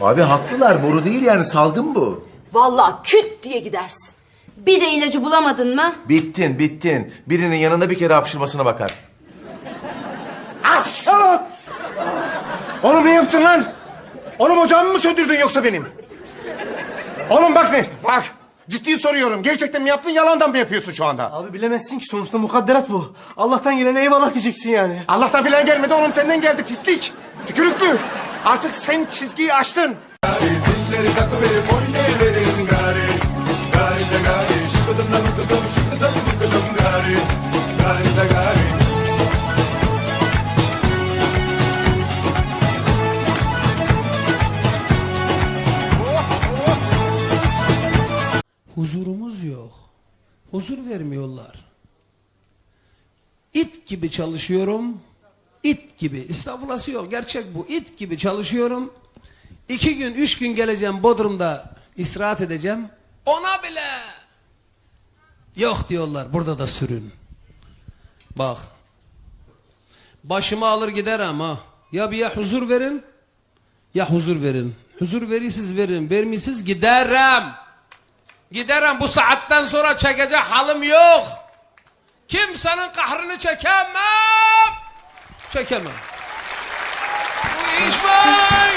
Abi haklılar boru değil yani salgın bu. Vallahi küt diye gidersin. Bir de ilacı bulamadın mı? Bittin bittin. Birinin yanında bir kere hapşırmasına bakar. Aa! Oğlum ne yaptın lan? Oğlum ocağımı mı söndürdün yoksa benim? Oğlum bak ne? Bak. Ciddi soruyorum. Gerçekten mi yaptın yalandan mı yapıyorsun şu anda? Abi bilemezsin ki sonuçta mukadderat bu. Allah'tan gelene eyvallah diyeceksin yani. Allah'tan filan gelmedi oğlum senden geldi pislik. Tükürüklü. Artık sen çizgiyi aştın. Huzurumuz yok. Huzur vermiyorlar. İt gibi çalışıyorum. İt gibi. İstağfurullah yok. Gerçek bu. İt gibi çalışıyorum. İki gün, üç gün geleceğim Bodrum'da istirahat edeceğim. Ona bile yok diyorlar. Burada da sürün. Bak. Başımı alır giderim ha. Ya bir ya huzur verin ya huzur verin. Huzur verisiz verin. Vermişsiz giderim. Giderim bu saatten sonra çekecek halim yok. Kimsenin kahrını çekemem. Çekemem. Bu iş böyle.